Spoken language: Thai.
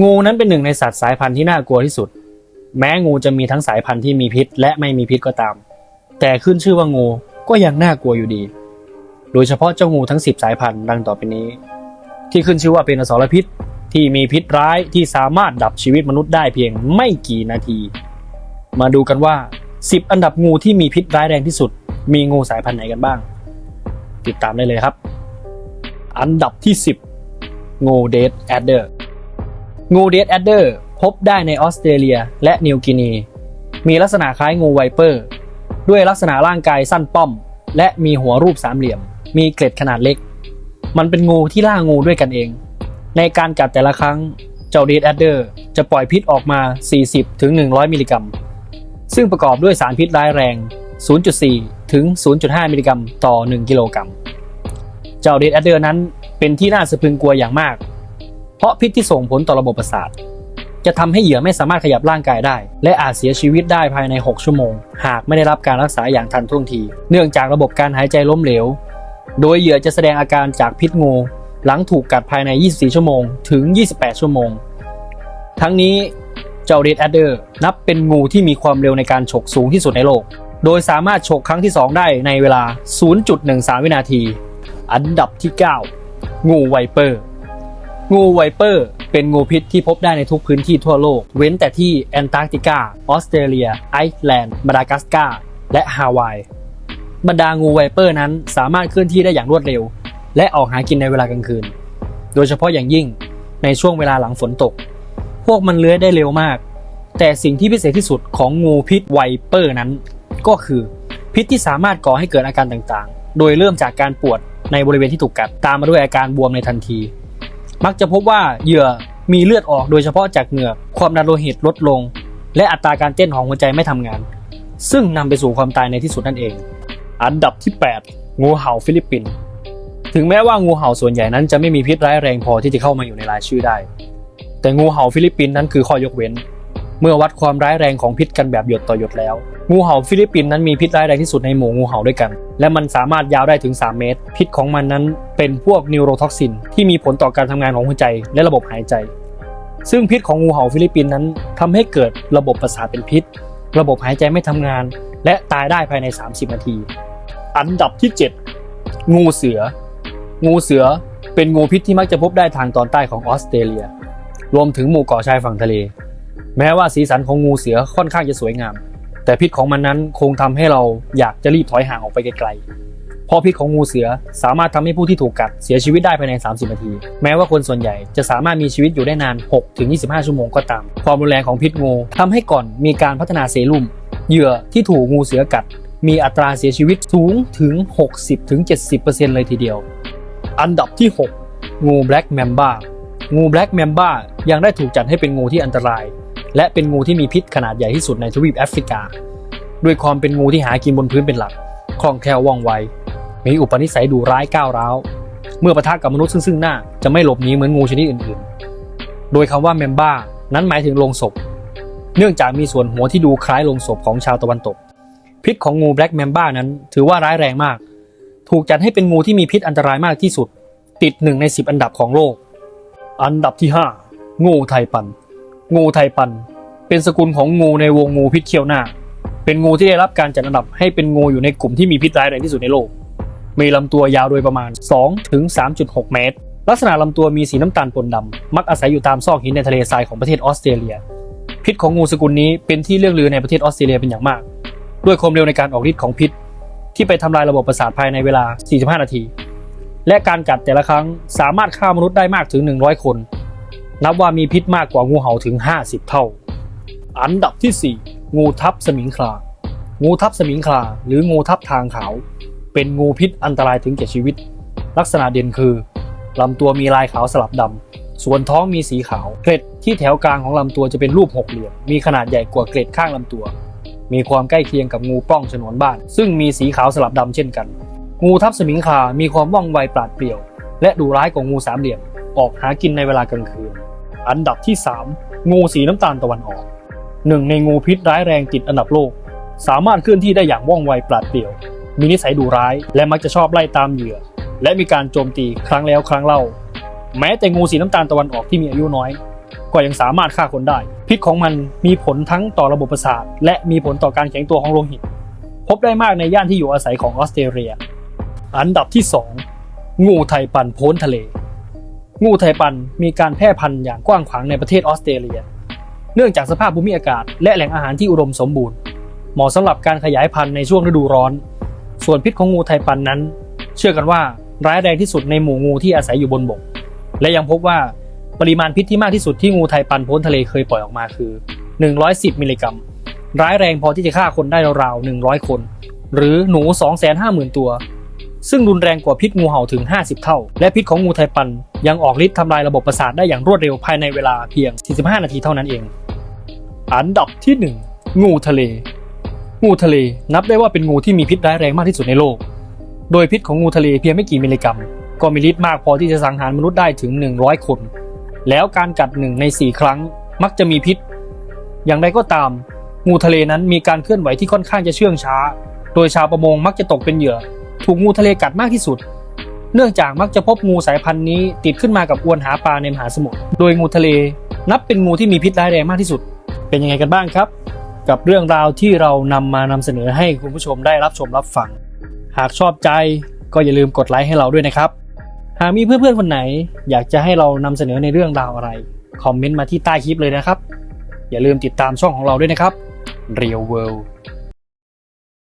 งูนั้นเป็นหนึ่งในสัตว์สายพันธุ์ที่น่ากลัวที่สุด แม้งูจะมีทั้งสายพันธุ์ที่มีพิษ และไม่มีพิษก็ตาม แต่ขึ้นชื่อว่างูก็ยังน่ากลัวอยู่ดี โดยเฉพาะเจ้างูทั้ง 10 สายพันธุ์ดังต่อไปนี้ ที่ขึ้นชื่อว่าเป็นอสรพิษที่มีพิษร้ายที่สามารถดับชีวิตมนุษย์ได้เพียงไม่กี่นาที มาดูกันว่า 10 อันดับงูที่มีพิษร้ายแรงที่สุด มีงูสายพันธุ์ไหนกันบ้าง ติดตามได้เลยครับ อันดับที่ 10 งูเดดแอดเดอร์ งูเดดแอดเดอร์พบได้ในออสเตรเลียและนิวกินี มีลักษณะคล้ายงูไวเปอร์ ด้วยลักษณะร่างกายสั้นป้อม และมีหัวรูปสามเหลี่ยม มีเกล็ดขนาดเล็ก มันเป็นงูที่ล่างูด้วยกันเอง ในการกัดแต่ละครั้งเจ้าเดดแอดเดอร์จะปล่อยพิษออกมา 40-100 มิลลิกรัม ซึ่งประกอบด้วยสารพิษร้ายแรง 0.4 ถึง 0.5 มิลลิกรัมต่อ 1 กิโลกรัม เจ้าเดดแอดเดอร์นั้นเป็นที่น่าสะพรึงกลัวอย่างมาก เพราะพิษที่ส่งผลต่อระบบประสาท จะทำให้เหยื่อไม่สามารถขยับร่างกายได้ และอาจเสียชีวิตได้ภายใน 6 ชั่วโมง หากไม่ได้รับการรักษาอย่างทันท่วงที เนื่องจากระบบการหายใจล้มเหลว โดยเหยื่อจะแสดงอาการจากพิษงู หลังถูกกัดภายใน 24 ชั่วโมง ถึง 28 ชั่วโมง ทั้งนี้เจ้าเดดแอดเดอร์นับเป็นงูที่มีความเร็วในการฉกสูงที่สุดในโลก โดยสามารถฉกครั้งที่ 2 ได้ในเวลา 0.13 วินาที อันดับที่ 9 งูไวเปอร์ งูไวเปอร์ เป็นงูพิษที่พบได้ในทุกพื้นที่ทั่วโลก เว้นแต่ที่แอนตาร์กติกา ออสเตรเลีย ไอซ์แลนด์ มาดากัสการ์ และฮาวาย บรรดางูไวเปอร์นั้นสามารถเคลื่อนที่ได้อย่างรวดเร็ว และออกหากินในเวลากลางคืน โดยเฉพาะอย่างยิ่งในช่วงเวลาหลังฝนตก พวกมันเลื้อยได้เร็วมาก แต่สิ่งที่พิเศษที่สุดของงูพิษไวเปอร์นั้น ก็คือพิษที่สามารถก่อให้เกิดอาการต่างๆ โดยเริ่มจากการปวดในบริเวณที่ถูกกัดตามมาด้วยอาการบวมในทันที มักจะพบว่าเหยื่อมีเลือดออกโดยเฉพาะจากเหงือก ความดันโลหิตลดลง และอัตราการเต้นของหัวใจไม่ทำงาน ซึ่งนำไปสู่ความตายในที่สุดนั่นเอง อันดับที่ 8 งูเห่าฟิลิปปินส์ถึงแม้ว่างูเห่าส่วนใหญ่นั้นจะไม่มีพิษร้ายแรงพอที่จะเข้ามาอยู่ในรายชื่อได้ แต่งูเห่าฟิลิปปินส์นั้นคือข้อยกเว้น เมื่อวัดความร้ายแรงของพิษกันแบบหยดต่อหยดแล้วงูเห่าฟิลิปปินส์นั้นมีพิษร้ายแรงที่สุดในหมู่งูเห่าด้วยกัน และมันสามารถยาวได้ถึง 3 เมตร พิษของมันนั้นเป็นพวกนิวโรท็อกซิน ที่มีผลต่อการทำงานของหัวใจและระบบหายใจ ซึ่งพิษของงูเห่าฟิลิปปินส์นั้นทำให้เกิดระบบประสาทเป็นพิษ ระบบหายใจไม่ทำงาน และตายได้ภายใน 30 นาที อันดับที่ 7 งูเสือ งูเสือเป็นงูพิษที่มักจะพบได้ทางตอนใต้ของออสเตรเลีย รวมถึงหมู่เกาะชายฝั่งทะเล แม้ว่าสีสันของงูเสือค่อนข้างจะสวยงาม แต่พิษของมันนั้นคงทำให้เราอยากจะรีบถอยห่างออกไปไกลๆ เพราะพิษของงูเสือสามารถทำให้ผู้ที่ถูกกัดเสียชีวิตได้ภายใน 30 นาที แม้ว่าคนส่วนใหญ่จะสามารถมีชีวิตอยู่ได้นาน 6-25 ชั่วโมงก็ตาม ความรุนแรงของพิษงูทำให้ก่อนมีการพัฒนาเซรุ่มเหยื่อที่ถูกงูเสือกัด มีอัตราเสียชีวิตสูงถึง 60-70%เลยทีเดียว อันดับที่ 6 งูแบล็กแมมบ้างูแบล็กแมมบ้ายังได้ถูกจัดให้เป็นงูที่อันตราย และเป็นงูที่มีพิษขนาดใหญ่ที่สุดในทวีปแอฟริกา ด้วยความเป็นงูที่หากินบนพื้นเป็นหลัก คล่องแคล่วว่องไว มีอุปนิสัยดุร้ายก้าวร้าว เมื่อปะทะกับมนุษย์ซึ่งซึ่งหน้าจะไม่หลบหนีเหมือนงูชนิดอื่นๆ โดยคำว่าแมมบ้านั้นหมายถึงโลงศพ เนื่องจากมีส่วนหัวที่ดูคล้ายโลงศพของชาวตะวันตก พิษของงูแบล็กแมมบ้านั้นถือว่าร้ายแรงมาก ถูกจัดให้เป็นงูที่มีพิษอันตรายมากที่สุด ติดหนึ่งใน10 อันดับของโลก อันดับที่ 5 งูไทปัน งูไทปัน เป็นสกุลของงูในวงงูพิษเขี้ยวหน้า เป็นงูที่ได้รับการจัดอันดับให้เป็นงูอยู่ในกลุ่มที่มีพิษร้ายแรงที่สุดในโลก มีลำตัวยาวโดยประมาณ 2 ถึง 3.6 เมตร ลักษณะลำตัวมีสีน้ำตาลปนดำ มักอาศัยอยู่ตามซอกหินในทะเลทรายของประเทศออสเตรเลีย พิษของงูสกุลนี้เป็นที่เรื่องลือในประเทศออสเตรเลียเป็นอย่างมาก ด้วยความเร็วในการออกฤทธิ์ของพิษ ที่ไปทำลายระบบประสาทภายในเวลา 45 นาที และการกัดแต่ละครั้งสามารถฆ่ามนุษย์ได้มากถึง 100 คน นับว่ามีพิษมากกว่างูเห่าถึง 50 เท่า อันดับที่ 4 งูทับสมิงคลา งูทับสมิงคลา หรืองูทับทางขาว เป็นงูพิษอันตรายถึงแก่ชีวิต ลักษณะเด่นคือลำตัวมีลายขาวสลับดำ ส่วนท้องมีสีขาว เกล็ดที่แถวกลางของลำตัวจะเป็นรูปหกเหลี่ยม มีขนาดใหญ่กว่าเกล็ดข้างลำตัว มีความใกล้เคียงกับงูป้องฉนวนบ้าน ซึ่งมีสีขาวสลับดำเช่นกัน งูทับสมิงคลา มีความว่องไวปราดเปรี่ยว และดุร้ายกว่างูสามเหลี่ยม ออกหากินในเวลากลางคืน อันดับที่ 3 งูสีน้ำตาลตะวันออก หนึ่งในงูพิษร้ายแรงติดอันดับโลก สามารถเคลื่อนที่ได้อย่างว่องไวปราดเปรียว มีนิสัยดุร้าย และมักจะชอบไล่ตามเหยื่อ และมีการโจมตีครั้งแล้วครั้งเล่า แม้แต่งูสีน้ำตาลตะวันออกที่มีอายุน้อย ก็ยังสามารถฆ่าคนได้ พิษของมันมีผลทั้งต่อระบบประสาท และมีผลต่อการแข็งตัวของโลหิต พบได้มากในย่านที่อยู่อาศัยของออสเตรเลีย อันดับที่ 2 งูไทยปั่นโพ้นทะเล งูไทยปันมีการแพร่พันธุ์อย่างกว้างขวางในประเทศออสเตรเลีย เนื่องจากสภาพภูมิอากาศ และแหล่งอาหารที่อุดมสมบูรณ์ เหมาะสำหรับการขยายพันธุ์ในช่วงฤดูร้อน ส่วนพิษของงูไทยปันนั้น เชื่อกันว่าร้ายแรงที่สุดในหมู่งูที่อาศัยอยู่บนบก และยังพบว่าปริมาณพิษที่มากที่สุดที่งูไทยปันพ้นทะเลเคยปล่อยออกมาคือ 110 มิลลิกรัม ร้ายแรงพอที่จะฆ่าคนได้ราวๆ100 คน หรือหนู 250,000 ตัว ซึ่งรุนแรงกว่าพิษงูเห่าถึง 50 เท่า และพิษของงูไทปัน ยังออกฤทธิ์ทำลายระบบประสาทได้อย่างรวดเร็วภายในเวลาเพียง 45 นาทีเท่านั้นเอง อันดับที่ 1 งูทะเล งูทะเลนับได้ว่าเป็นงูที่มีพิษร้ายแรงมากที่สุดในโลก โดยพิษของงูทะเลเพียงไม่กี่มิลลิกรัม ก็มีฤทธิ์มากพอที่จะสังหารมนุษย์ได้ถึง 100 คน แล้วการกัดหนึ่งใน 4 ครั้งมักจะมีพิษ อย่างไรก็ตาม งูทะเลนั้นมีการเคลื่อนไหวที่ค่อนข้างจะเชื่องช้า โดยชาวประมงมักจะตกเป็นเหยื่อ ถูกงูทะเลกัดมากที่สุด เนื่องจากมักจะพบงูสายพันธุ์นี้ ติดขึ้นมากับอวนหาปลาในมหาสมุทร โดยงูทะเลนับเป็นงูที่มีพิษร้ายแรงมากที่สุด เป็นยังไงกันบ้างครับ กับเรื่องราวที่เรานำมานำเสนอให้คุณผู้ชมได้รับชมรับฟัง หากชอบใจก็อย่าลืมกดไลค์ให้เราด้วยนะครับ หากมีเพื่อนๆคนไหน อยากจะให้เรานำเสนอในเรื่องราวอะไร คอมเมนต์มาที่ใต้คลิปเลยนะครับ อย่าลืมติดตามช่องของเราด้วยนะครับ Real World